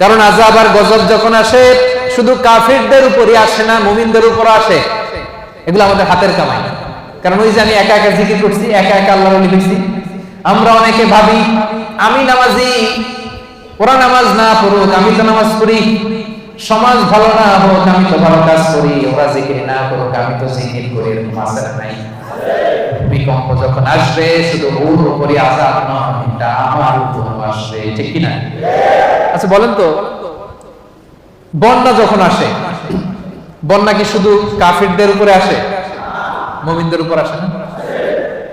কারণ আজাব আর গজব যখন আসে, শুধু কাফিরদের উপরই আসে না, মুমিনদের উপর আসে। এগুলো আমাদের হাতের কামাই। কারণ ওই যে আমি একা একা জিকির করছি, একা একা আল্লাহ লিখেছি আমরা অনেকে ভাবি, আমি নামাজি, ওরা নামাজ না পড়ুক, আমি তো নামাজ পড়ি। সমাজ ভালো না হোক, আমি তো ভালো কাজ করি, ওরা জিকির না করুক, আমি তো জিকির করি, এরকম নাই। ভূমিকম্প যখন আসবে, শুধু ওর উপরই আজাব নয় আমার উপর আসবে, ঠিক কি না আচ্ছা বলেন তো, বন্যা যখন আসে, বন্যা কি শুধু কাফিরদের উপরে আসে? মুমিনদের উপর আসে না?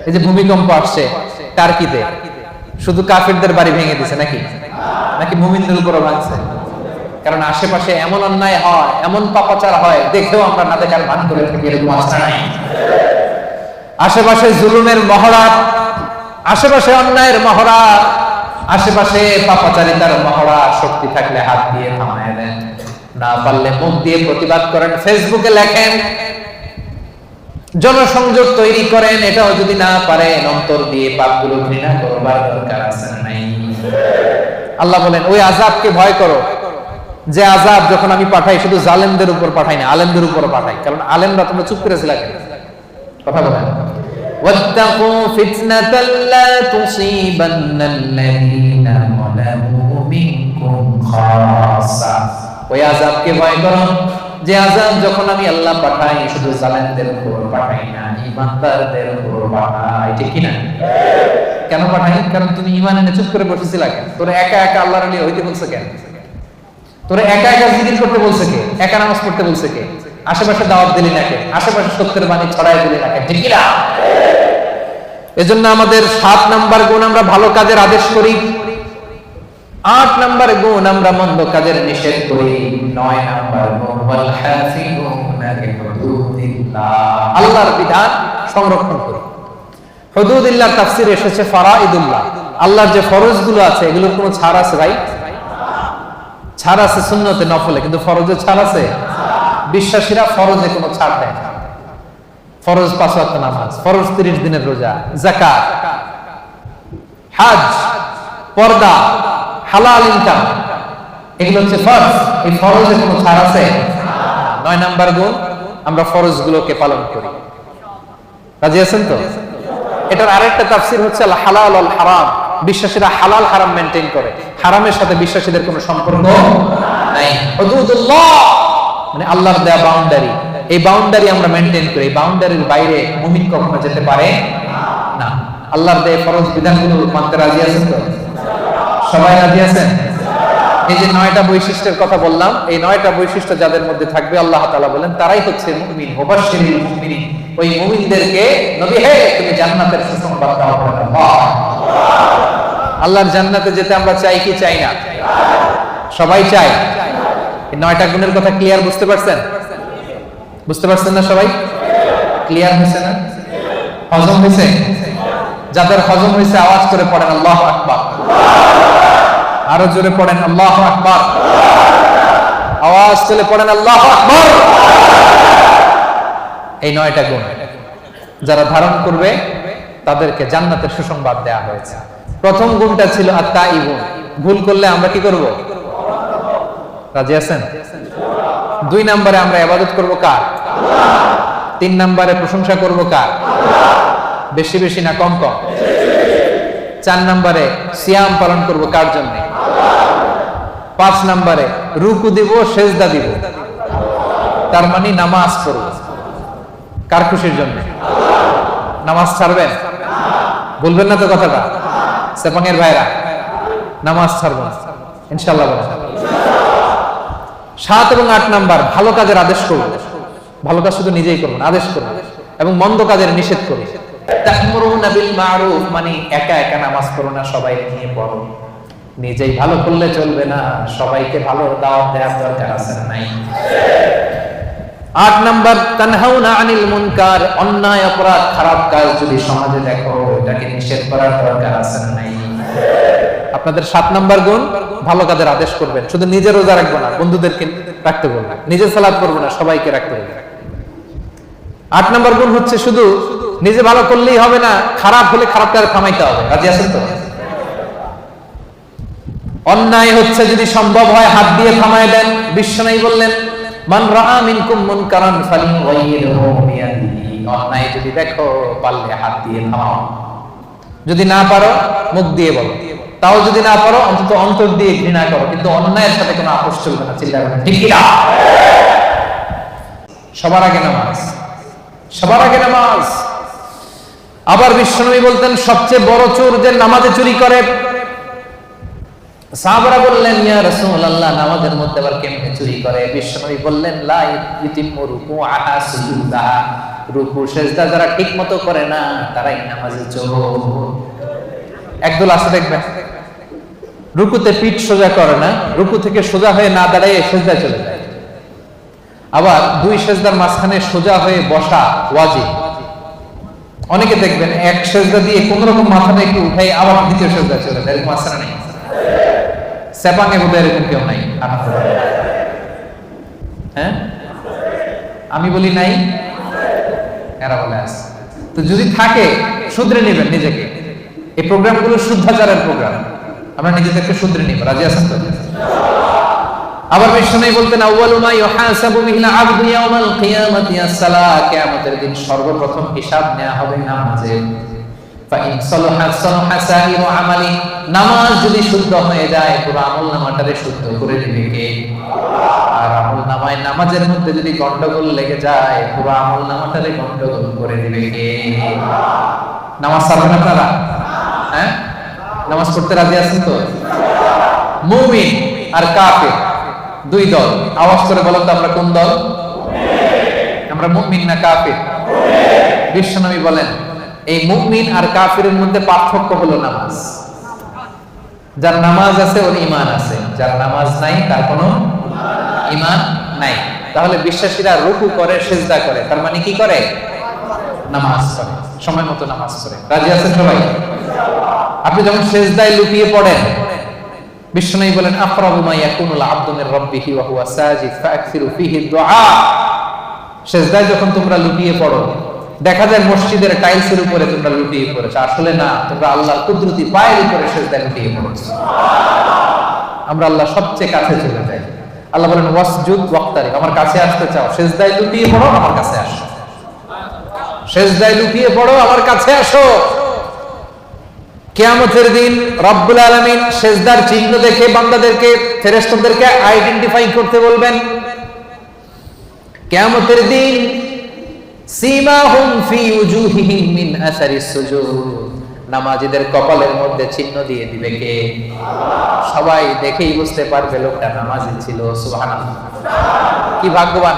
এই যে ভূমিকম্প আসছে টার্কিতে শুধু কাফিরদের বাড়ি ভেঙে দিছে নাকি? নাকি মুমিনদের উপরও ভাঙছে? কারণ আশেপাশে এমন অন্যায় হয়, এমন পাপাচার হয়, দেখেও আমরা না দেখার ভান করে থাকি, এরকম আস্থা নাই। আশেপাশে জুলুমের মহড়া, আশেপাশে অন্যায়ের মহড়া, আশেপাশে পাপাচারিতার মহড়া, শক্তি থাকলে হাত দিয়ে থামায় দেন। না পারলে মুখ দিয়ে প্রতিবাদ করেন, ফেসবুকে লেখেন, জনসংযোগ তৈরি করেন, এটাও যদি না পারেন, অন্তর দিয়ে পাপগুলো ঘৃণা করবার দরকার আছে নাই। আল্লাহ বলেন, ওই আজাবকে ভয় করো। যে আজাব যখন আমি পাঠাই, শুধু জালেমদের উপর পাঠাই না, আলেমদের উপর পাঠাই। কারণ আলেমরা তোমরা চুপ করে ছিল কথা বলেন واتقوا فتنة لا تصيبن الذين ظلموا منكم خاصة ওই আযাবকে ভয় করো যে আযাব যখন আমি আল্লাহ পাঠাই শুধু জালেমদের উপর পাঠাই না ইমানদারদের উপর পাঠাই ঠিক কি না কেন পাঠাই কারণ তুমি ইমান এনে চুপ করে বসেছিলা কেন তোর একা একা আল্লাহর নিয়ে হইতে বলছে কেন তোরে একা একা জিকির করতে বলছে কে একা নামাজ পড়তে বলছে কে আশেপাশে দাওয়াত দিলি নাকি? আশেপাশে সত্যের বাণী ছড়াই দিলি নাকি? ঠিক না এজন্য আমাদের সাত নাম্বার গুণ আমরা ভালো কাজের আদেশ করি। আট নাম্বার গুণ আমরা মন্দ কাজের নিষেধ করি। নয় নাম্বার গুণ আল্লাহর বিধান সংরক্ষণ করি। হুদুদিল্লাহ তাফসির এসেছে ফারাইদুল্লাহ। আল্লাহর যে ফরজগুলো আছে, এগুলোর কোনো ছাড় আছে ভাই? ছাড় আছে, সুন্নতে নফলে। কিন্তু ফরজে ছাড় আছে? বিশ্বাসীরা ফরজে কোনো ছাড় দেয় না। ফরজ পাঁচ ওয়াক্ত নামাজ, ফরজ তিরিশ দিনের রোজা জাকাত হাজ, পর্দা, হালাল ইনকাম এগুলো হচ্ছে ফরজ। এই ফরজে কোনো ছাড় আছে? নয় নাম্বার গুণ আমরা ফরজ গুলোকে পালন করি। রাজি আছেন তো? এটার আরেকটা তাফসির হচ্ছে হালাল আল হারাম। বিশ্বাসীরা হালাল হারাম মেনটেন করে। হারামের সাথে বিশ্বাসীদের কোনো সম্পর্ক নাই। হুদুদুল্লাহ! মানে আল্লাহর দেয়া বাউন্ডারি এই বাউন্ডারি আমরা মেনটেন করি। বাউন্ডারির বাইরে মুমিন কখনো যেতে পারে না। আল্লাহর দেয়া ফরজ বিধানগুলো মানতে রাজি আছেন তো? সবাই রাজি আছেন? এই যে নয়টা বৈশিষ্ট্যের কথা বললাম, এই নয়টা বৈশিষ্ট্য যাদের মধ্যে থাকবে, আল্লাহ তাআলা বলেন, তারাই হচ্ছে মুমিন মুবাশশিরিল মুমিনিন। ওই মুমিনদেরকে নবী হে, তুমি জান্নাতের সুসংবাদ দাও আল্লাহর জান্নাতে যেতে আমরা চাই কি চাই না? সবাই চাই। নয়টা গুণের কথা ক্লিয়ার বুঝতে পারছেন? বুঝতে পারছেন না সবাই? ক্লিয়ার হয়েছে না? হজম হয়েছে? যাদের হজম হয়েছে, আওয়াজ করে পড়েন, আল্লাহ আকবার। আরও জোরে পড়েন, আল্লাহ আকবার। আওয়াজ তুলে পড়েন, আল্লাহ আকবার। এই নয়টা গুণ, যারা ধারণ করবে, তাদেরকে জান্নাতের সুসংবাদ দেয়া হয়েছে। প্রথম গুণটা ছিল আত্মা ইগুন ভুল করলে আমরা কি করব? রাজি আছেন? দুই নম্বরে আমরা ইবাদত করব কার? তিন নম্বরে প্রশংসা করব কার? বেশি বেশি না কম কম? চার নম্বরে সিয়াম পালন করব কার জন্য? পাঁচ নম্বরে রুকু দিব, সেজদা দিব। তার মানে নামাজ পড়ব। কার খুশির জন্য? নামাজ ছাড়বেন? বলবেন না তো কথাটা? সেপাঙের ভাইরা, নামাজ ছাড়বেন ইনশাল্লাহ বলেন। সাত এবং আট নাম্বার, ভালো কাজের আদেশ করব ভালো কাজ শুধু নিজেই করব না আদেশ করব এবং মন্দ কাজের নিষেধ মা'রুফ মানে অন্যায়, অপরাধ, খারাপ কাজ যদি সমাজে দেখো এটাকে নিষেধ করার দরকার আছে না নাই। আপনাদের সাত নাম্বার গুণ ভালো কাজের আদেশ করবেন। শুধু নিজে রোজা রাখব না, বন্ধুদেরকে রাখতে বলবেন। নিজে সালাদ করব না, সবাইকে রাখতে বলবেন। আট নাম্বার গুণ হচ্ছে শুধু নিজে ভালো করলেই হবে না, খারাপ হলে খারাপটা থামাইতে হবে। রাজি আছেন তো? অন্যায় হচ্ছে যদি সম্ভব হয়, হাত দিয়ে থামায় দেন। বিশ্ব নাই বললেন, মান রাআ মিনকুম মুনকারান ফালিয়ুগাইয়িরহু বিয়াদিহি। অন্যায় যদি দেখো, পারলে হাত দিয়ে থামাও। যদি না পারো, মুখ দিয়ে বলো। তাও যদি না পারো, অন্তত অন্তর দিয়ে ঘৃণা করো, কিন্তু অন্যায়ের সাথে কোনো আপোষ চলবে না চিল্লা বলেন ঠিক কি না? সবার আগে নামাজ, সবার আগে নামাজ। আবার বিশ্বনবী বলতেন, সবচেয়ে বড় চোর যে নামাজে চুরি করে। সাহাবারা বললেন, ইয়া রাসূলুল্লাহ, নামাজের মধ্যে আবার কেমনে চুরি করে? বিশ্বনবী বললেন, লা ইতিম্মু রুকুআহা সুজুদাহা রুকু, সেজদা যারা ঠিকমতো করে না, তারাই নামাজে চোর। একদল আছে দেখবেন রুকুতে পিঠ সোজা করে না, রুকু থেকে সোজা হয়ে না দাঁড়ায় সেজদা চলে যায়। আবার দুই সেজদার মাঝখানে সোজা হয়ে বসা ওয়াজিব। অনেকে দেখবেন এক সেজদা দিয়ে কোন রকম মাথাটা একটু উঠাই আবার দ্বিতীয় সেজদা চলে যায়, এরকম নেই? সেপাঙে বোধ এরকম কেউ নাই। হ্যাঁ? আমি বলি নাই? এরা বলে আছে। তো যদি থাকে, শুধরে নেবেন নিজেকে। এই প্রোগ্রামগুলো শুদ্ধাচারের প্রোগ্রাম আমরা নিজেদেরকে শুধরে নিব, রাজি আছেন তো? আবার বিষ্ণু বলতেন, আউয়ালু মা ইউহাসাবু আবদু ইয়াউমাল কিয়ামতের দিন সর্বপ্রথম হিসাব নেওয়া হবে নামাজে। ফাইন সালাহা সালাহা সাইরু আমালি, নামাজ যদি শুদ্ধ হয়ে যায়, পুরো আমল নামাটারে শুদ্ধ করে দিবে কে? আর আমল নামায় নামাজের মধ্যে যদি গন্ডগোল লেগে যায়, পুরো আমল নামাটারে গন্ডগোল করে দিবে কে? নামাজ ছাড়বেন আপনারা? হ্যাঁ? নামাজ পড়তে রাজি আছেন তো? মুমিন আর কাফের, দুই দল। আওয়াজ করে বলেন তো আমরা কোন দল? আমরা মুমিন না কাফের? বিশ্বনবী বলেন, এই মুমিন আর কাফিরের মধ্যে পার্থক্য হলো নামাজ। যার নামাজ আছে, ওর ইমান আছে। যার নামাজ নাই, তার কোনো ইমান নাই। তাহলে বিশ্বাসীরা রুকু করে, সেজদা করে। তার মানে কি করে? নামাজ করে সময় মতো নামাজ করে রাজি আছেন সবাই? আপনি যখন সেজদায় লুকিয়ে পড়েন বিশ্বনবী বলেন আকরাবু মা ইয়াকুনুল আবদু মির ওয়া হুয়া সাজিদ, ফাকসিরু ফীহি দুআ। সেজদায় যখন তোমরা লুটিয়ে পড়ো, দেখা যায় মসজিদের টাইলসের উপরে তোমরা লুটিয়ে পড়েছো। আসলে না, তোমরা আল্লাহর কুদরতি পায়ের উপরে সেজদায় লুটিয়ে পড়েছো। আমরা আল্লাহ সবচেয়ে কাছে চলে যাই। আল্লাহ বলেন, ওয়াসজুদ ওয়াক্তারি আমার কাছে আসতে চাও। সেজদায় লুটিয়ে পড়ো, আমার কাছে আসো। সেজদায় লুটিয়ে পড়ো, আমার কাছে আসো। কেয়ামতের দিন রব্বুল আলমিন সেজদার চিহ্ন দেখে বান্দাদেরকে ফেরেস্তদেরকে আইডেন্টিফাই করতে বলবেন। কেয়ামতের দিন সীমাহুম নামাজীদের কপালের মধ্যে চিহ্ন দিয়ে দিবে কে? সবাই দেখেই বুঝতে পারবে লোকটা নামাজি ছিল, সুবহানাল্লাহ। কি ভাগ্যবান।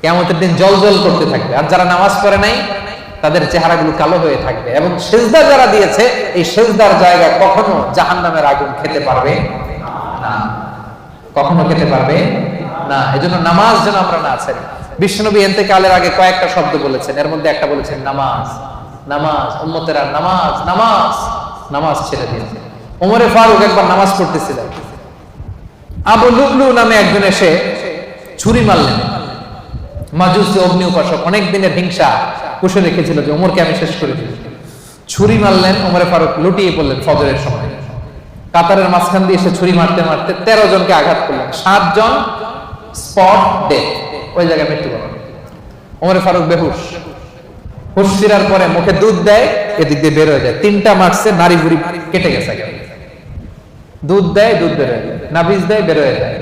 কেয়ামতের দিন জল জল করতে থাকবে। আর যারা নামাজ পড়ে নাই তাদের চেহারাগুলো কালো হয়ে থাকবে এবং সেজদা যারা দিয়েছে, এই সেজদার জায়গা কখনো জাহান্নামের আগুন খেতে পারবে না। কখনো খেতে পারবে না। এজন্য নামাজ যেন আমরা না ছাড়ি। বিশ্বনবী এতেকালের আগে কয়েকটা শব্দ বলেছেন। এর মধ্যে একটা বলেছেন, নামাজ নামাজ, উম্মতেরা নামাজ নামাজ নামাজ ছেড়ে দিয়েছে। ওমরে ফারুক একবার নামাজ পড়তেছিলেন। আবু লুবলু নামে একজন এসে ছুরি মারলেন। মাজুসি অগ্নি উপাসক অনেক দিনের হিংসা পুষে রেখেছিল যে ওমরকে আমি শেষ করে দিই। ছুরি মারলেন ওমরে ফারুক, লুটিয়ে পড়লেন ফজরের সময়। কাতারের মাঝখান দিয়ে এসে ছুরি মারতে মারতে তেরো জনকে আঘাত করলেন। সাতজন স্পট ডেথ। ওই জায়গায় মৃত্যু মৃত্যুবরণ ওমরে ফারুক বেহুশ। হুশ ফিরার পরে মুখে দুধ দেয়, এদিক দিয়ে বের হয়ে যায়। তিনটা মারছে নারী বুড়ি কেটে গেছে দুধ দেয়, দুধ বের হয়ে যায়। নাবিজ দেয়, বের হয়ে যায়।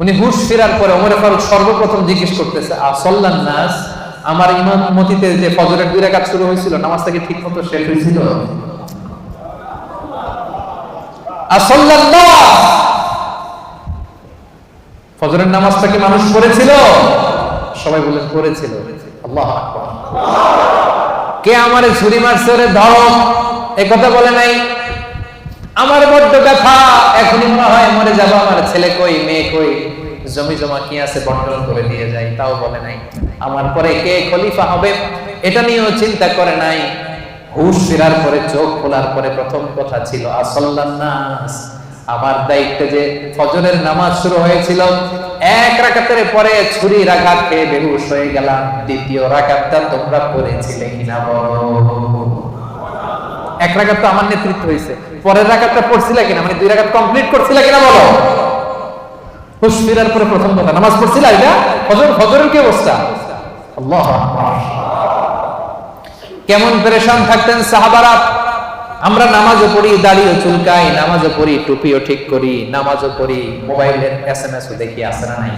উনি হুশ ফিরার পরে ওমরে ফারুক সর্বপ্রথম জিজ্ঞেস করতেছে আসল্লান নাস, আমার ইমাম মতিতে যে ফজরের দুই রাকাত শুরু হয়েছিল নামাজটা কি ঠিক মতো শেষ হয়েছিল? আসল্লান নাস, ফজরের নামাজটা কি মানুষ পড়েছিল? সবাই পড়েছিল। আল্লাহ কে আমারে ছুরি মারছে ওরে ধরো। এ কথা বলে নাই। আমার বড্ড ব্যথা। এখনই মনে হয় মরে যাব। আমার ছেলে কই, মেয়ে কই? জমি জমা কি আছে বন্টন করে দিয়ে যাই, তাও বলে নাই। আমার পরে কে খলিফা হবে, এটা নিয়েও চিন্তা করে নাই। হুশ ফেরার পরে, চোখ খোলার পরে প্রথম কথা ছিল, আসল্লান নাস। আমার দায়িত্বে যে ফজরের নামাজ শুরু হয়েছিল, এক রাকাতের পরে ছুরি রাখাত খেয়ে বেহুশ হয়ে গেলাম। দ্বিতীয় রাকাতটা তোমরা পড়েছিলে কিনা বলো। এক রাকাত তো আমার নেতৃত্ব হয়েছে পরের রাকাতটা পড়ছিলা কিনা? মানে দুই রাকাত কমপ্লিট করছিলা কিনা বলো? হুশ, ফিরার পরে প্রথম কথা, নামাজ পড়ছিলা এটা? ফজর, ফজরের কি অবস্থা? আল্লাহ কেমন পেরেশান থাকতেন সাহাবারা? আমরা নামাজও পড়ি, দাড়িও চুলকাই, নামাজও পড়ি, টুপিও ঠিক করি, নামাজও পড়ি, মোবাইলের এস এম এস দেখি আসে না নাই?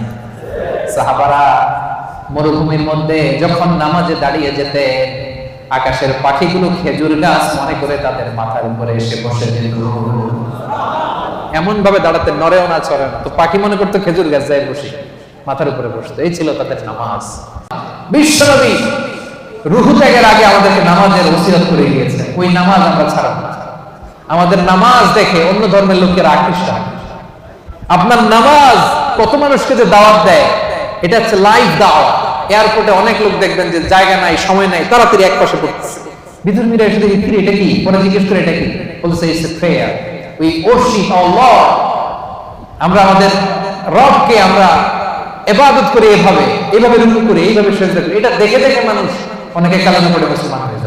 সাহাবারা মরুভূমির মধ্যে যখন নামাজে দাঁড়িয়ে যেতে আকাশের পাখিগুলো খেজুর গাছ মনে করে তাদের মাথার উপরে এসে বসে এমন ভাবে দাঁড়াতে নড়েও না চড়ে না। তো পাখি মনে করতো খেজুর গাছ যায় বসে। মাথার উপরে বসতো। এই ছিল তাদের নামাজ। বিশ্বনবী রুহু ত্যাগের আগে আমাদেরকে নামাজের ওসিরত করে গিয়েছে ওই নামাজ আমরা ছাড়ব আমাদের নামাজ দেখে অন্য ধর্মের লোকেরা আকৃষ্ট হয়। আপনার নামাজ কত মানুষকে যে দাওয়াত দেয়, এটা হচ্ছে লাইভ দাওয়াত। এয়ারপোর্টে অনেক লোক দেখবেন যে জায়গা নাই, সময় নাই, তাড়াতাড়ি এক পাশে পড়তেছে। বিধর্মীরা এসে দেখি এটা কি? পরে জিজ্ঞেস করে, এটা কি? বলছে it's a prayer we worship Allah আমরা আমাদের রবকে আমরা এবাদত করি এভাবে এইভাবে রুকু করি এইভাবে সেজদা করি। এটা দেখে দেখে মানুষ অনেকে কালামে পড়ে মুসলমান হয়ে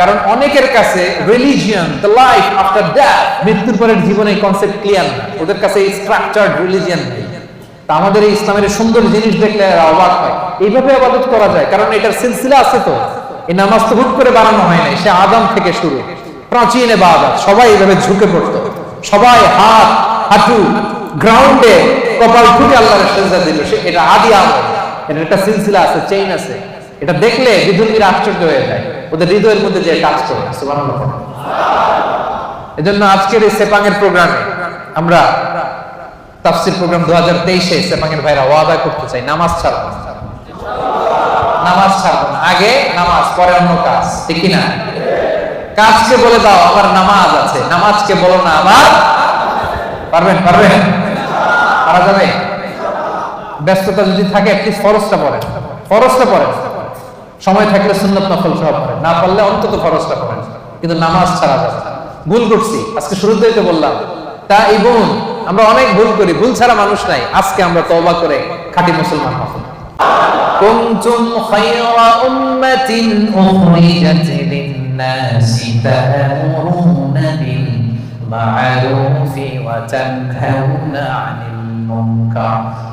কারণ অনেকের কাছে religion the life after death মৃত্যুর পরের জীবনে কনসেপ্ট ক্লিয়ার না। ওদের কাছে স্ট্রাকচার্ড রিলিজিয়ান নেই। তা আমাদের এই ইসলামের সুন্দর জিনিস দেখলে অবাক হয়। এইভাবে আবাদত করা যায়, কারণ এটার সিলসিলা আছে তো। এই নামাজ তো হুট করে বানানো হয় নাই, সে আদম থেকে শুরু। প্রাচীন এবাদত, সবাই এইভাবে ঝুঁকে পড়তো। সবাই হাত, হাঁটু গ্রাউন্ডে কপাল ফুটে আল্লাহর সেজদা দিল। সে এটা আদি আমল। এটা একটা সিলসিলা আছে চেইন আছে। এটা দেখলে বিধর্মীরা আশ্চর্য হয়ে যায়। ওদের হৃদয়ের মধ্যে যে কাজ করে, সুবহানাল্লাহ। এজন্য আজকের এই সেপাঙের প্রোগ্রামে আমরা তাফসির প্রোগ্রাম দু হাজার তেইশে সেপাঙের ভাইরা ওয়াদা করতে চাই, নামাজ ছাড়বো। নামাজ ছাড়বো না। আগে নামাজ, পরে অন্য কাজ, ঠিক না কাজকে বলে দাও আমার নামাজ আছে। নামাজকে বলো না আমার পারবেন? পারবেন? পারা যাবে? ব্যস্ততা যদি থাকে অ্যাটলিস্ট ফরজটা পড়েন। ফরজটা পড়েন। সময় থাকলে সুন্নত নফল সব পড়েন। না পারলে অন্তত ফরজটা পড়েন। কিন্তু নামাজ ছাড়া যাবে। ভুল করছি। আজকে শুরুতেই তো বললাম তা ইবুন বোন আমরা অনেক ভুল করি, ভুল ছাড়া মানুষ নাই। আজকে আমরা তবা করে খাঁটি মুসলমান হব। কুনতুম খায়রা উম্মাতিন উখরিজাত লিন-নাসি বিল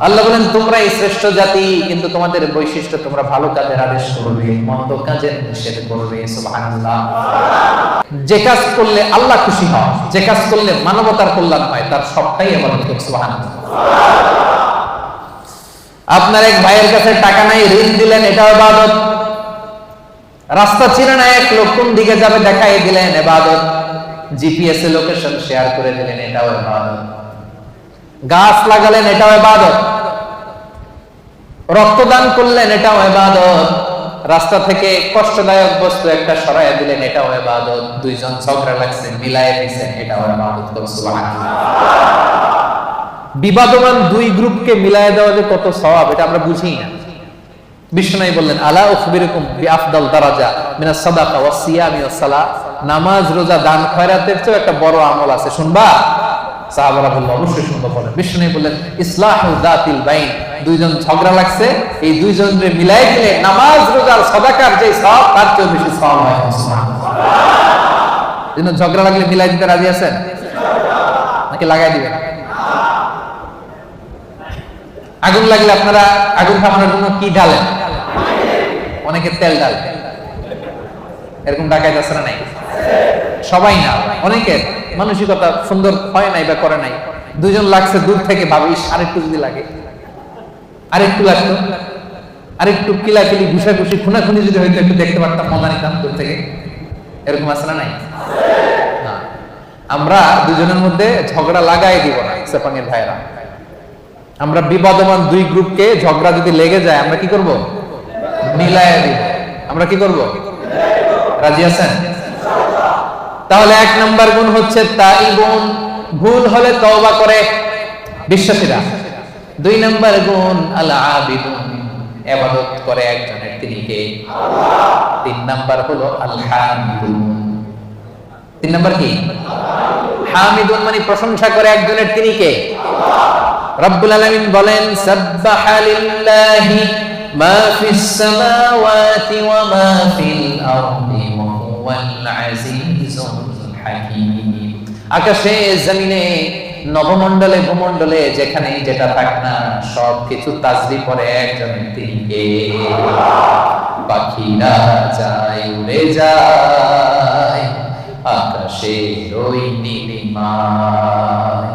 আল্লাহ বলেন, তোমরা এই শ্রেষ্ঠ জাতি, কিন্তু তোমাদের বৈশিষ্ট্য তোমরা ভালো কাজের আদেশ করবে, মন্দ কাজের নিষেধ করবে। যে কাজ করলে আল্লাহ খুশি হয় যে কাজ করলে মানবতার কল্যাণ হয়, তার সবটাই আপনার এক ভাইয়ের কাছে টাকা নাই, ঋণ দিলেন, এটাও ইবাদত রাস্তা চিনে না, এক লোক কোন দিকে যাবে দেখাই দিলেন ইবাদত জিপিএস এ লোকেশন শেয়ার করে দিলেন, এটাও ইবাদত। গাছ লাগালেন, এটাও ইবাদত। রক্তদান করলেন, এটাও ইবাদত। রাস্তা থেকে কষ্টদায়ক বস্তু একটা সরাইয়া দিলেন, এটাও ইবাদত। দুইজন ঝগড়া লাগছে, মিলায়ে দিয়েছেন এটাও ইবাদত বিবাদমান দুই গ্রুপকে মিলায় দেওয়া যে কত সওয়াব এটা আমরা বুঝি না। বিষ্ণু বললেন, আলা উখবিরুকুম বিআফদাল দারাজা মিনা সাদাকা ওয়াস সিয়ামি ওয়াস সালাহ নামাজ, রোজা, দান, খয়রাতের চেয়ে একটা বড় আমল আছে। শুনবা? সাহাবারা বলল, অবশ্যই শুনব, বলেন। বিষ্ণু বললেন, ইসলাহু দাতিল বাইন। দুইজন ঝগড়া লাগছে। এই দুইজনকে মিলাই দিলে নামাজ রোজার সাদাকার যে সওয়াব তার চেয়ে বেশি সওয়াব হয়। জন্য ঝগড়া লাগলে মিলাই দিতে রাজি আছেন? নাকি লাগাই দিবেন? আগুন লাগলে আপনারা, আগুন থামানোর জন্য কি ঢালেন? অনেকে তেল ঢালে এরকম ডাকাইতে আছে না নাই? সবাই না। অনেকের মানসিকতা সুন্দর হয় নাই বা করে নাই। দুজন লাগছে দূর থেকে ভাবিস, আরেকটু যদি লাগে। আরেকটু লাগতো। আরেকটু কিলাকিলি, ঘুষাঘুষি, খুনাখুনি যদি হয়তো একটু দেখতে পারতাম, মজা নিতাম দূর থেকে। এরকম আছে না নাই? আমরা দুজনের মধ্যে ঝগড়া লাগাই দিব না সেপাঙের ভাইরা আমরা বিবাদমান দুই গ্রুপকে ঝগড়া যদি লেগে যায়, আমরা কি করব? মিলায় দিব। আমরা কি করব? রাজি আছেন? তাহলে এক নাম্বার গুণ হচ্ছে তাইবুন। ভুল হলে তওবা করে বিশ্বাসীরা। দুই নাম্বার গুণ আল আবিদুন ইবাদত করে একজনের তিনি কে তিন নাম্বার হলো আল হামিদুন তিন নাম্বার কি? হামিদুন মানে প্রশংসা করে একজনের তিনি কে রব্বুল আলামিন বলেন, সাব্বাহা লিল্লাহি মা ফিস সামাওয়াতি ওয়া মা ফিল আরদি আকাশে, জমিনে, নবমণ্ডলে, ভূমণ্ডলে, যেখানে যেটা থাক না সব কিছু তাজবি পরে একজনের তিনি কে পাখিরা যায়, উড়ে যায়, আকাশে ওই নীলিমায়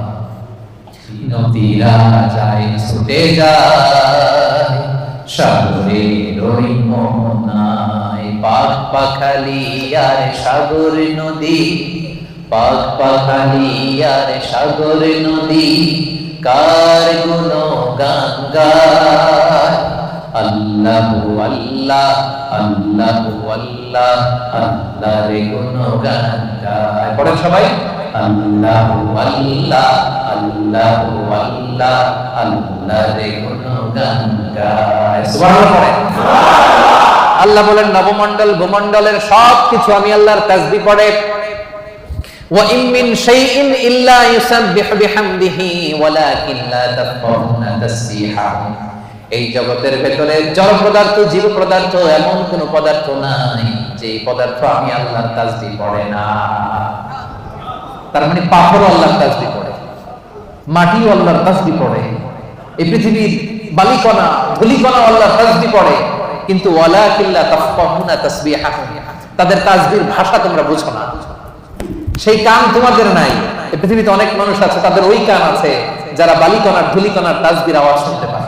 নদীরা যায়, ছুটে যায়, সাগরের ওই মোহনায়। পাক পাখালি আর সাগর নদী, পাক পাখালি আর সাগর নদী, কার গুণ গান গায় আল্লাহ আল্লাহ আল্লাহ আল্লাহ আল্লাহ রে গুণ গান গায় পড়েন সবাই, আল্লাহ আল্লাহ আল্লাহ আল্লাহ আল্লাহ রে গুণ গান গায় সুবহানাল্লাহ। পড়েন আল্লাহ বলেন নবমণ্ডল ভূমণ্ডলের সব কিছু আমি আল্লাহর তাসবিহ পড়ে وإن من شيء إلا يسبح بحمده ولكن لا تفقهون تسبيحهم এই জগতের ভেতরে জড় পদার্থ জীব পদার্থ এমন কোন পদার্থ নাই যে এই পদার্থ আমি আল্লাহর তাসবিহ পড়ে না তার মানে পাথর আল্লাহর তাসবিহ পড়ে মাটিও আল্লাহর তাসবিহ পড়ে এই পৃথিবীর বালিকণা ধুলিকণা আল্লাহর তাসবিহ পড়ে কিন্তু তাদের তাসবির ভাষা তোমরা বুঝো না। সেই কান তোমাদের নাই। পৃথিবীতে অনেক মানুষ আছে, তাদের ওই কান আছে, যারা বালিকণার, ধুলিকণার তাসবির আওয়াজ শুনতে না?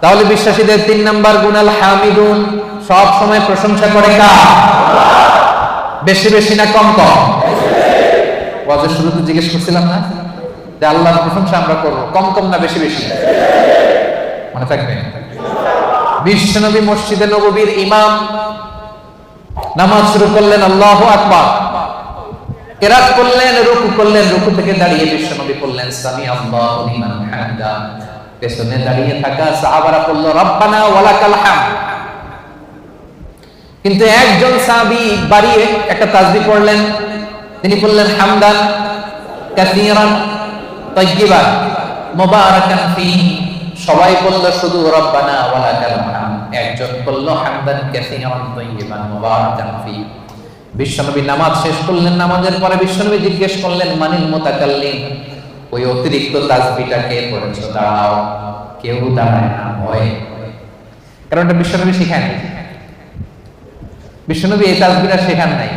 তাহলে বিশ্বাসীদের তিন নাম্বার গুনাল হামিদুন, সব সময় প্রশংসা করে কা বেশি বেশি না কম কম? শুরুতে জিজ্ঞেস করছিলাম না? যে আল্লাহর প্রশংসা আমরা করব। কম কম না বেশি বেশি। মনে থাকবে? বিশ্বনবী মসজিদে নববীর ইমাম নামাজ শুরু করলেন, আল্লাহ আকবার। করলেন, রুকু করলেন, রুকু থেকে দাঁড়িয়ে করলেন সামি আল্লাহু পেছনে দাঁড়িয়ে থাকা সাহাবারা বলল, রব্বানা ওয়ালাকাল কিন্তু একজন সাহাবী বাড়িয়ে একটা তাসবিহ পড়লেন। তিনি বললেন, হামদান ফীহি। সবাই বলল, শুধু রব্বানা হামদ একজন বলল, হামদান বিশ্বনবী নামাজ শেষ করলেন, নামাজের পরে বিশ্বনবী জিজ্ঞেস করলেন, মানিল ওই অতিরিক্ত তাসবিটা কে কেউ দাঁড়ায় না কারণ এটা বিশ্বনবী বিশ্বনবী এই তাসবিটা শেখান নাই।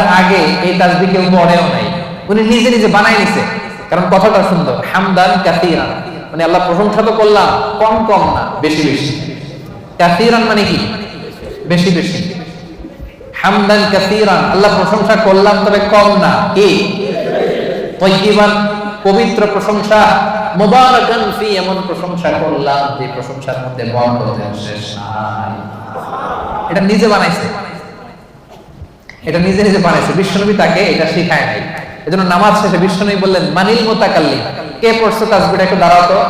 আগে এই তাসবি কেউ পড়েও নাই। উনি নিজে নিজে বানাই নিছে। কারণ কথাটা সুন্দর, হামদান কাসিরান মানে আল্লাহ প্রশংসা তো করলাম, কম কম না, বেশি বেশি। কাসিরান মানে কি? বেশি বেশি। হামদান কাসিরান, আল্লাহ প্রশংসা করলাম তবে কম না, কি? তৈবান পবিত্র প্রশংসা, মুবারাকান ফি, এমন প্রশংসা করলাম, যে প্রশংসার মধ্যে বরকতের শেষ এটা নিজে বানাইছে। এটা নিজে নিজে বানাইছে। বিশ্বনবী তাকে এটা শিখায় নাই। এজন্য নামাজ শেষে বিশ্বনবী বললেন, মানিল মোতাকাল্লি কে পড়ছে তাসবিটা একটু দাঁড়াও তো।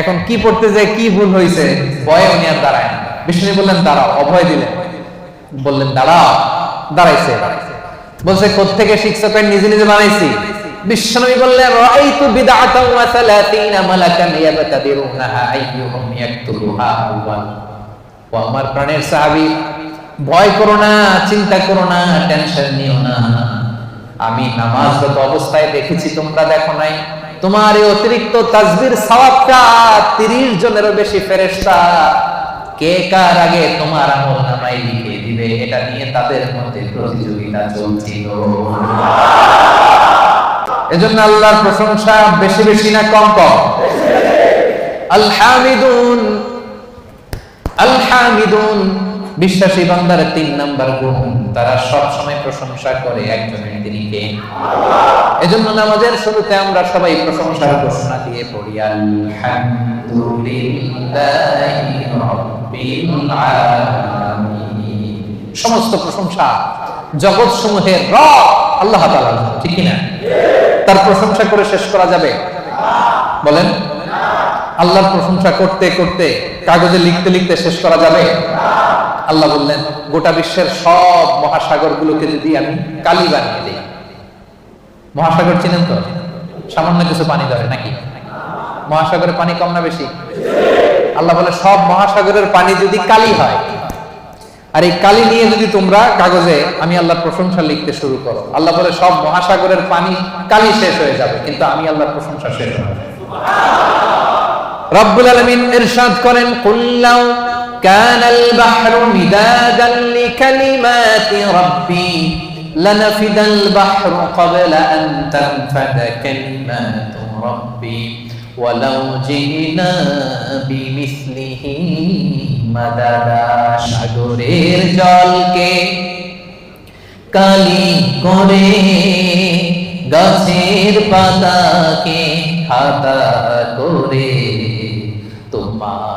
এখন কি পড়তে যায় কি ভুল হয়েছে ভয়ে উনি আর দাঁড়ায় না। বিষ্ণু বললেন, দাঁড়াও, অভয় দিলেন বললেন, দাঁড়াও। দাঁড়াইছে। বলছে, কোত্থেকে শিখছো কেন নিজে নিজে বানাইছি? বিশ্বনবী বললেন রাআইতু বিদআতান ওয়া 30 মালাকান ইয়াবতাদিরুনাহা আইয়ুহুম ইয়াকতুবুহা আউয়াল। ও আমার প্রাণের সাহাবী, ভয় করো না, চিন্তা করো না, টেনশন নিও না। আমি নামাজরত অবস্থায় দেখেছি, তোমরা দেখো নাই। তোমার এই অতিরিক্ত তাসবির সওয়াবটা 30 জনেরও বেশি ফেরেশতা। কে কার আগে তোমার আমল নামাই লিখে দিবে, এটা নিয়ে তাদের মধ্যে প্রতিযোগিতা চলছিল। এজন্য আল্লাহর প্রশংসা বেশি বেশি না কম কম? আলহামিদুন আলহামিদুন। বিশ্বাসী বান্দার তিন নাম্বার গুণ, তারা সব সময় প্রশংসা করে একজনের তিনি এজন্য নামাজের শুরুতে আমরা সবাই প্রশংসার ঘোষণা দিয়ে পড়ি সমস্ত প্রশংসা জগৎ সমূহের রব, আল্লাহ তাআলা ঠিক না তার প্রশংসা করে শেষ করা যাবে? বলেন, আল্লাহর প্রশংসা করতে করতে কাগজে লিখতে লিখতে শেষ করা যাবে? আল্লাহ বললেন, গোটা বিশ্বের সব মহাসাগর গুলোকে যদি আমি কালি বানিয়ে দিই। মহাসাগর চিনেন তো? সামান্য কিছু পানি ধরে নাকি? মহাসাগরে পানি কম না বেশি? আল্লাহ বলে, সব মহাসাগরের পানি যদি কালি হয়, আর এই কালি নিয়ে যদি তোমরা কাগজে আমি আল্লাহর প্রশংসা লিখতে শুরু করো। আল্লাহ বলে, সব মহাসাগরের পানি কালি শেষ হয়ে যাবে, কিন্তু আমি আল্লাহর প্রশংসা শেষ হবে রব্বুল আলামিন ইরশাদ করেন কুল্লাউ كان البحر مدادا لكلمات ربي لنفد البحر قبل أن تنفد كلمات ربي ولو جئنا بمثله مددا সাগরের জলকে কালি করে গাছের পাতাকে খাতা করে তোমার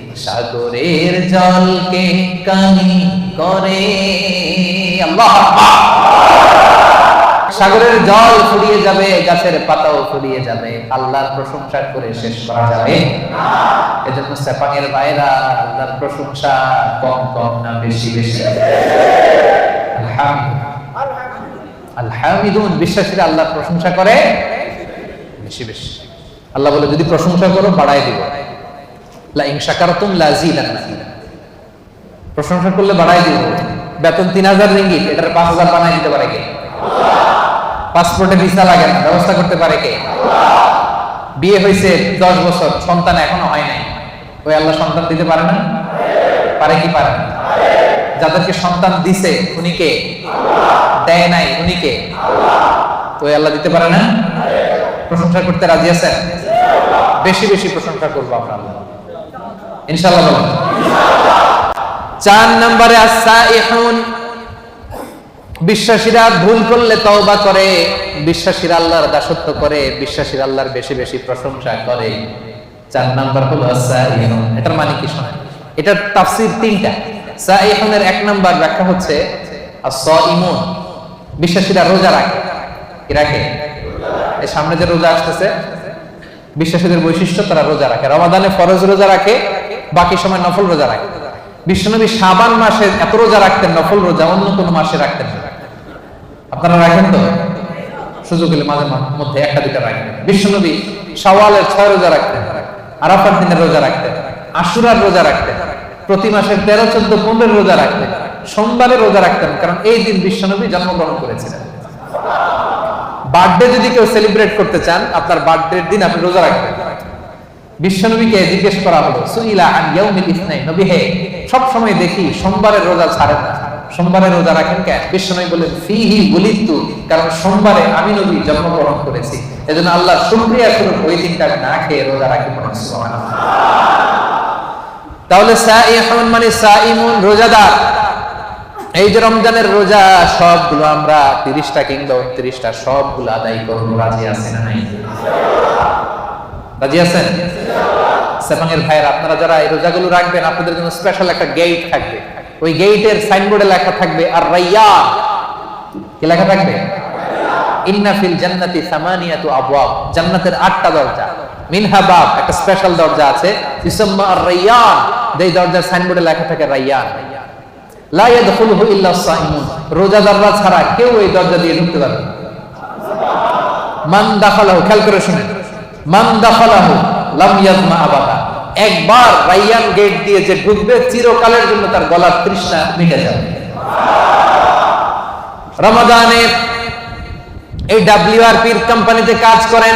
সাগরের জলকে কানি করে। সাগরের জল ফুরিয়ে যাবে, গাছের পাতাও ফুরিয়ে যাবে। আল্লাহর প্রশংসা করে শেষ করা যাবে। এজন্য সেপাঙের ভাইরা, আল্লাহর প্রশংসা কম কম না বেশি বেশি। আলহামিদুন বিশ্বাসীরা আল্লাহর প্রশংসা করে বেশি বেশি। আল্লাহ বলে, যদি প্রশংসা করো বাড়াই দিব। প্রশংসা করলে বাড়াই দিব। বেতন তিন হাজার রিঙ্গিত, এটার পাঁচ হাজার বানাই দিতে পারে কে? পাসপোর্টে ভিসা লাগে না, ব্যবস্থা করতে পারে কে? বিয়ে হয়েছে দশ বছর, সন্তান এখনও হয় নাই। ওই আল্লাহ সন্তান দিতে পারে না? পারে কি পারে না? যাদেরকে সন্তান দিছে, উনি কে? দেয় নাই, উনি কে? ওই আল্লাহ দিতে পারে না? প্রশংসা করতে রাজি আছেন? বেশি বেশি প্রশংসা করব আমরা আল্লাহ। ইনশাআল্লাহ চার নম্বরে আসাইহুন বিশ্বাসীরা ভুল করলে তওবা করে, বিশ্বাসীরা আল্লাহর দাসত্ব করে, বিশ্বাসীরা আল্লাহর বেশি বেশি প্রশংসা করে। চার হলো এটার মানে কি শোনেন? এটার তিনটা। সাইহুনের এক নাম্বার ব্যাখ্যা হচ্ছে বিশ্বাসীরা রোজা রাখে। কি রাখে? সামনে যে রোজা আসতেছে, বিশ্বাসীদের বৈশিষ্ট্য তারা রোজা রাখে। রমাদানে ফরজ রোজা রাখে বাকি সময় নফল রোজা রাখে। বিশ্বনবী সাবান মাসে এত রোজা রাখতেন, নফল রোজা অন্য কোন মাসে রাখতেন আপনারা রাখেন তো? সুযোগ হলে মাঝে মধ্যে একটা দুটা রাখেন। বিশ্বনবী সওয়ালের ছয় রোজা রাখতেন, আরাফার দিনের রোজা রাখতেন, আশুরার রোজা রাখতেন, প্রতি মাসের তেরো, চোদ্দ, পনেরো রোজা রাখতেন, সোমবারে রোজা রাখতেন, কারণ এই দিন বিশ্বনবী জন্মগ্রহণ করেছিলেন। বার্থডে যদি কেউ সেলিব্রেট করতে চান, আপনার বার্থডের দিন আপনি রোজা রাখবেন। বিশ্বনবীকে জিজ্ঞেস করা হলো, সুইলা আন ইয়াউমিল নবী হে সব সময় দেখি সোমবারের রোজা ছাড়েন না। সোমবারে রোজা রাখেন কেন? বিশ্বনবী বলেন ফিহি বুলিতু কারণ সোমবারে আমি নবী জন্মগ্রহণ করেছি। এজন্য আল্লাহ শুকরিয়া স্বরূপ ওই দিনটা না খেয়ে রোজা রাখি সুবহানাল্লাহ তাহলে সাইহুন মানে সাইমুন রোজাদার। এই যে রমজানের রোজা, সবগুলো আমরা তিরিশটা কিংবা উনত্রিশটা সবগুলো আদায় করব। রাজি আছে না নাই? রাজি আছেন? সেপাঙের ভাইয়ের, আপনারা যারা এই রোজাগুলো রাখবেন, আপনাদের জন্য স্পেশাল একটা গেট থাকবে। ওই গেটের সাইনবোর্ডে লেখা থাকবে আর রাইয়া কি লেখা থাকবে? ইন্না ফিল জান্নাতি সামানিয়াতু আবওয়াব। জান্নাতের আটটা দরজা। মিনহা বাব, একটা স্পেশাল দরজা আছে ইসমা আর রাইয়ান যেই দরজার সাইনবোর্ডে লেখা থাকে, রাইয়ান। লা ইয়াদখুলুহু ইল্লা সাইমুন রোজাদাররা ছাড়া কেউ এই দরজা দিয়ে ঢুকতে পারবে না। মান দাখালাহু, খেয়াল করে শুনেন। মান দাখালাহু লাম ইয়াজমা আবাদা। একবার রাইয়ান গেট দিয়ে যে ঢুকবে চিরকালের জন্য তার গলার তৃষ্ণা মিটে যাবে। রমাদানে এই ডাব্লিউআরপির কোম্পানিতে কাজ করেন।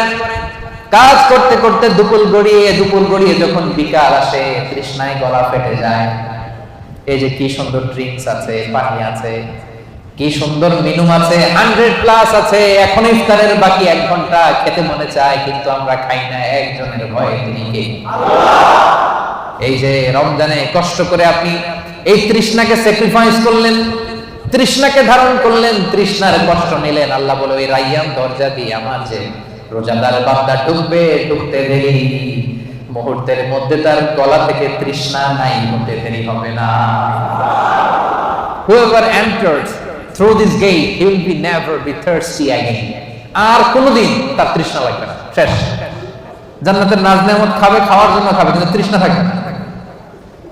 কাজ করতে করতে দুপুর গড়িয়ে দুপুর গড়িয়ে যখন বিকাল আসে, তৃষ্ণায় গলা ফেটে যায়। এই যে কি সুন্দর ড্রিঙ্কস আছে, পানি আছে। কি সুন্দর মেনু আছে হান্ড্রেড প্লাস আছে, এখন ইফতারের বাকি এক ঘণ্টা, খেতে মনে চায়, কিন্তু আমরা খাই না, একজনের ভয়ে তিনি এই যে রমজানে কষ্ট করে আপনি এই তৃষ্ণাকে স্যাক্রিফাইস করলেন, তৃষ্ণাকে ধারণ করলেন, তৃষ্ণার কষ্ট নিলেন। আল্লাহ বলে, ওই রাইয়ান দরজা দিয়ে আমার যে রোজাদার বান্দা ঢুকবে ঢুকতে দেরি। মুহূর্তের মধ্যে তার গলা থেকে তৃষ্ণা নাই, হতে দেরি হবে না। Whoever enters through this gate he will be never be thirsty again. আর কোনোদিন তার তৃষ্ণা লাগবে না। শেষ। জান্নাতের নাজ নেমত খাবে, খাওয়ার জন্য খাবে, কিন্তু তৃষ্ণা থাকবে না।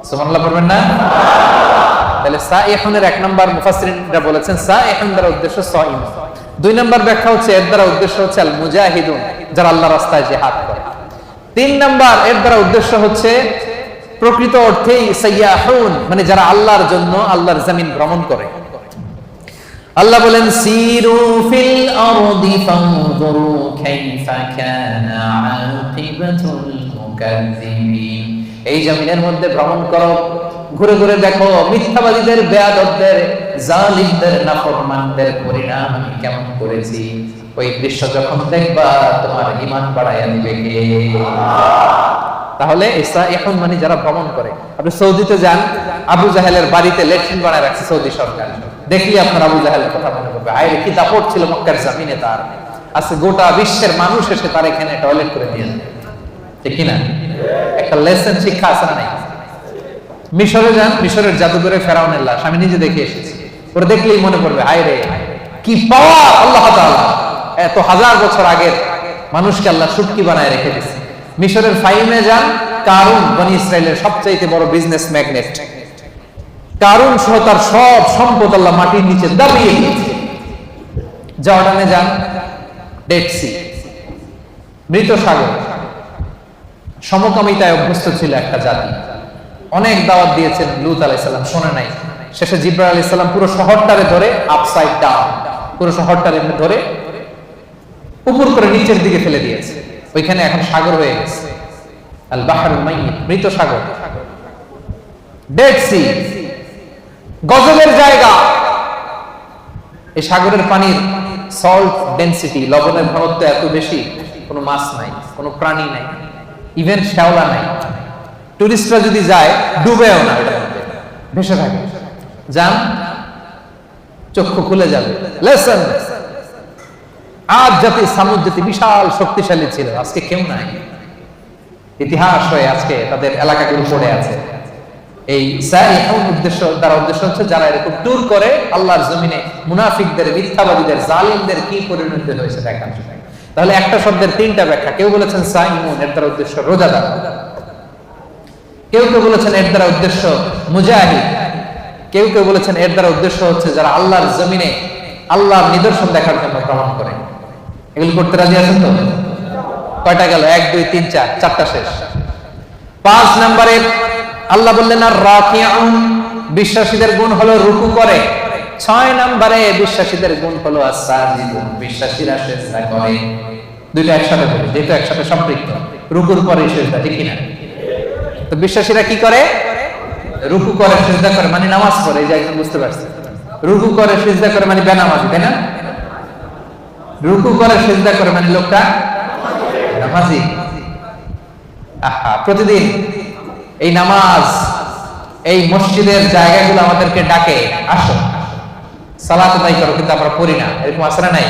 সুবহানাল্লাহ পড়বেন না? তাহলে সাইহুনের এক নম্বর মুফাসসিরিনরা বলেছেন, সাইহুন দ্বারা উদ্দেশ্য সাইম। দুই নম্বর ব্যাখ্যা হচ্ছে, এর দ্বারা উদ্দেশ্য হচ্ছে আল মুজাহিদুন যারা আল্লাহ রাস্তায় জিহাদ করে। তিন নম্বর, এর দ্বারা উদ্দেশ্য হচ্ছে, প্রকৃত অর্থেই সাইয়াহুন মানে যারা আল্লাহর জন্য আল্লাহর জমিন ভ্রমণ করে। আল্লাহ বলেন, সিরু ফিল আরদি ফানজুরু কাইফা কানা আকিবাতুল মুকাজ্জিবিন এই জমিনের মধ্যে ভ্রমণ করো, ঘুরে ঘুরে দেখো, মিথ্যাবাদীদের, বেয়াদবদের, জালিমদের, নাফরমানদের পরিণাম আমি কেমন করেছি? ওই দৃশ্য যখন দেখবা, তোমার ঈমান বাড়াইয়া দিবে কে? তাহলে ইসা এখন মানে যারা ভ্রমণ করে, আপনি সৌদিতে যান, আবু জাহেলের বাড়িতে লেট্রিন বানায় রাখছে সৌদি সরকার। দেখলি আপনার আবু জাহেলের কথা মনে করবে আইরে কি দাপট ছিল মক্কার জামিনে তার? আজকে গোটা বিশ্বের মানুষ এসে তার এখানে টয়লেট করে দিয়ে ঠিক কিনা? একটা লেসন শিক্ষা আছে না মিশরে যান, মিশরের জাদুঘরে ফেরাউনের লাশ। আমি নিজে দেখে এসেছি। ওরা দেখলেই মনে পড়বে, আইরে, কি পাওয়া আল্লাহ এত হাজার বছর আগের মানুষকে আল্লাহ সুটকি বানায় রেখে দিয়েছে। মিশরের ফাইমে যান, কারুন বনি ইসরায়েলের সবচাইতে বড় বিজনেস ম্যাগনেট কারুন সহ তার সব সম্পদ আল্লাহ মাটির নিচে দাবিয়ে জর্ডানে যান। ডেড মৃত সাগর। সমকামিতায় অভ্যস্ত ছিল একটা জাতি। অনেক দাওয়াত দিয়েছেন লুত আলাইসাল্লাম শোনে নাই। শেষে জিব্রাহ আলাইসাল্লাম পুরো শহরটারে ধরে আপসাইড ডাউন পুরো শহরটারে ধরে উপর করে নিচের দিকে ফেলে দিয়েছে। ওইখানে এখন সাগর হয়ে গেছে। আল বাহারুল মাইয়িত, মৃত সাগর। ডেড সি গজবের জায়গা। এই সাগরের পানির সল্ট ডেন্সিটি লবণের ঘনত্ব এত বেশি, কোনো মাছ নাই, কোনো প্রাণী নাই ইভেন শ্যাওলা নাই। টুরিস্টরা যদি যায়, ডুবেও না ভেসে থাকে। যান, চক্ষু খুলে যাবে। লেসন আজ জাতি, সামুদ জাতি বিশাল শক্তিশালী ছিল, আজকে কেউ নাই। ইতিহাস হয়ে আজকে তাদের এলাকাগুলো পড়ে আছে। এই সাইহুন উদ্দেশ্য, দ্বারা উদ্দেশ্য হচ্ছে যারা এরকম ট্যুর করে, আল্লাহর জমিনে মুনাফিকদের, মিথ্যাবাদীদের, জালিমদের কি পরিণতি হয়েছে দেখার তাহলে একটা শব্দের তিনটা ব্যাখ্যা। কেউ বলেছেন সাইমুন, এর দ্বারা উদ্দেশ্য রোজাদার। কেউ কেউ বলেছেন এর দ্বারা উদ্দেশ্য মুজাহিদ। কেউ কেউ বলেছেন এর দ্বারা উদ্দেশ্য হচ্ছে যারা আল্লাহর জমিনে আল্লাহর নিদর্শন দেখার জন্য ভ্রমণ করে। এগুলো করতে রাজি আছেন তো? কয়টা গেল? এক, দুই, তিন, চার, চারটা শেষ। পাঁচ নম্বরে আল্লাহ বললেন, আর রাকিউন, বিশ্বাসীদের গুণ হলো রুকু করে। ছয় নম্বরে বিশ্বাসীদের গুণ হলো বিশ্বাসীরা করে। দুইটা একসাথে বলি যেহেতু একসাথে সম্পৃক্ত। রুকুর পরে সেজদা ঠিক কিনা? তো বিশ্বাসীরা কি করে? রুকু করে সেজদা করে মানে নামাজ পড়ে, এই যে একজন বুঝতে পারছে। রুকু করে সেজদা করে মানে বেনামাজি, তাই না? রুকু করে সেজদা করে মানে লোকটা নামাজি। আহা, প্রতিদিন এই নামাজ, এই মসজিদের জায়গাগুলো আমাদেরকে ডাকে, আসো। সালাত আদায় করো, কিন্তু আমরা পড়ি না। এরকম আসলে নাই?